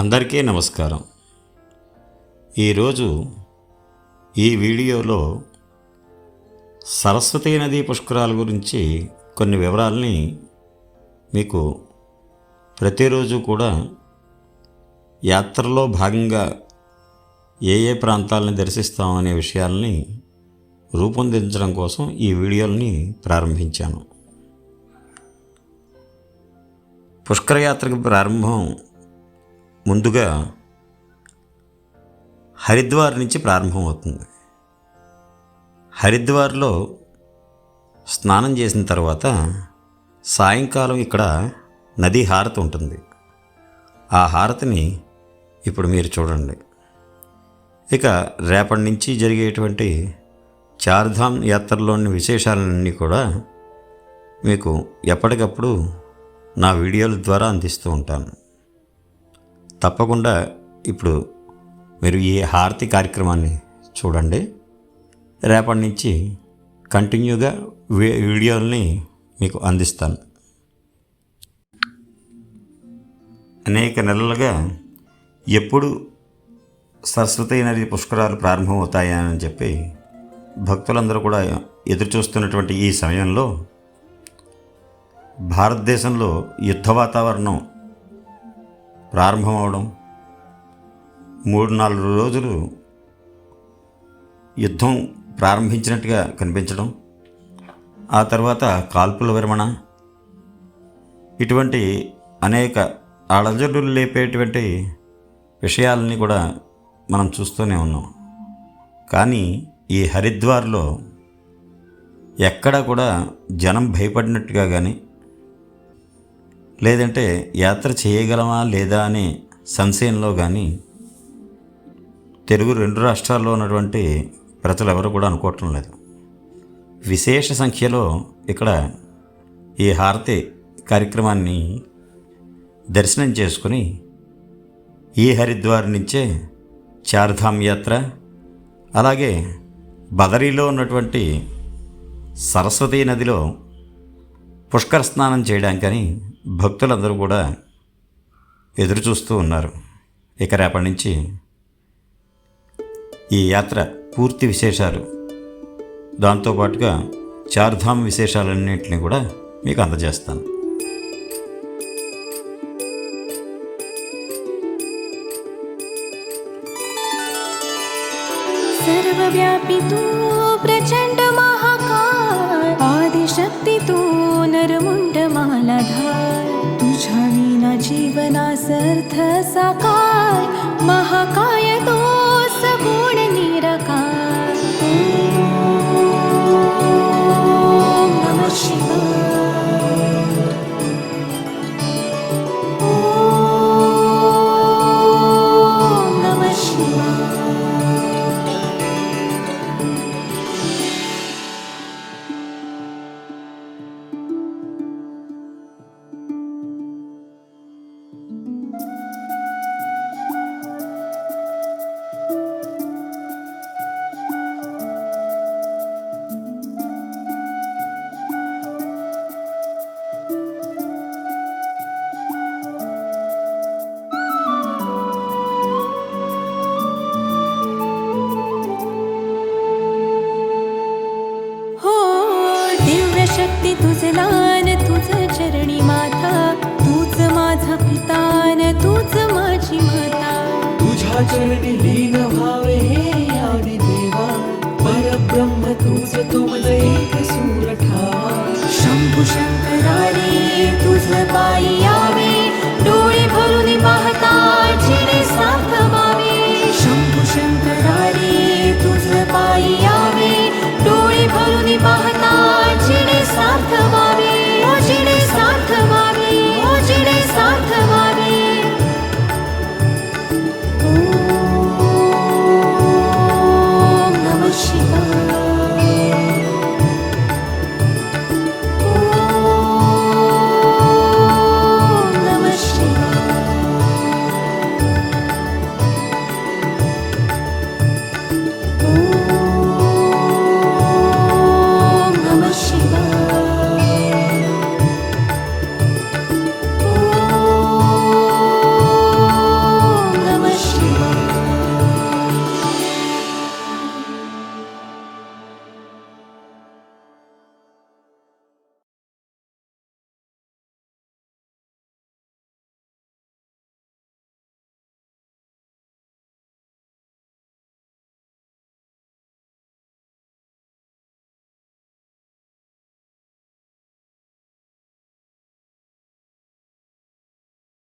అందరికీ నమస్కారం. ఈరోజు ఈ వీడియోలో సరస్వతీ నదీ పుష్కరాల గురించి కొన్ని వివరాలని మీకు ప్రతిరోజు కూడా యాత్రలో భాగంగా ఏ ఏ ప్రాంతాలని దర్శిస్తాం అనే విషయాల్ని రూపొందించడం కోసం ఈ వీడియోని ప్రారంభించాను. పుష్కర యాత్రకు ప్రారంభం ముందుగా హరిద్వార్ నుంచి ప్రారంభమవుతుంది హరిద్వార్లో స్నానం చేసిన తర్వాత సాయంకాలం ఇక్కడ నదీ హారతి ఉంటుంది. ఆ హారతిని ఇప్పుడు మీరు చూడండి. ఇక రేపటి నుంచి జరిగేటువంటి చార్ధామ్ యాత్రలోని విశేషాలన్నీ కూడా మీకు ఎప్పటికప్పుడు నా వీడియోల ద్వారా అందిస్తూ ఉంటాను. తప్పకుండా ఇప్పుడు మీరు ఈ హారతి కార్యక్రమాన్ని చూడండి. రేపటి నుంచి కంటిన్యూగా వీ- వీడియోల్ని మీకు అందిస్తాను. అనేక నెలలుగా ఎప్పుడు సరస్వతి నది పుష్కరాలు ప్రారంభమవుతాయని చెప్పి భక్తులందరూ కూడా ఎదురు చూస్తున్నటువంటి ఈ సమయంలో భారతదేశంలో యుద్ధ వాతావరణం ప్రారంభమవడం. మూడు నాలుగు రోజులు యుద్ధం ప్రారంభించినట్టుగా కనిపించడం. ఆ తర్వాత కాల్పుల విరమణ. ఇటువంటి అనేక అడజడులు లేపేటువంటి విషయాలని కూడా మనం చూస్తూనే ఉన్నాం. కానీ ఈ హరిద్వార్లో ఎక్కడ కూడా జనం భయపడినట్టుగా కానీ లేదంటే యాత్ర చేయగలమా లేదా అనే సంశయంలో కానీ తెలుగు రెండు రాష్ట్రాల్లో ఉన్నటువంటి ప్రజలు ఎవరు కూడా అనుకోవటం లేదు. విశేష సంఖ్యలో ఇక్కడ ఈ హారతి కార్యక్రమాన్ని దర్శనం చేసుకుని ఈ హరిద్వార్ నుంచే చార్ధామ్ యాత్ర అలాగే బదరీలో ఉన్నటువంటి సరస్వతీ నదిలో పుష్కర స్నానం చేయడానికని భక్తులందరూ కూడా ఎదురు చూస్తూ ఉన్నారు ఇక రేపటి నుంచి ఈ యాత్ర పూర్తి విశేషాలు దాంతోపాటుగా చార్ధామ్ విశేషాలన్నింటినీ కూడా మీకు అందజేస్తాను सर्वव्यापी तू ना विना जीवनासर्थ साकार. महाकाय तो सगुण निराकार. शक्ती तुझ लान तुझ चरणी माता तूच माझा पितान तूच माझी माता. तुझ्या चरणी लीन व्हावे हे आदि देवा. परब्रह्म तूच तुमले एक सूर ठावा शंभू शंकरारे तुझ पायी यावे.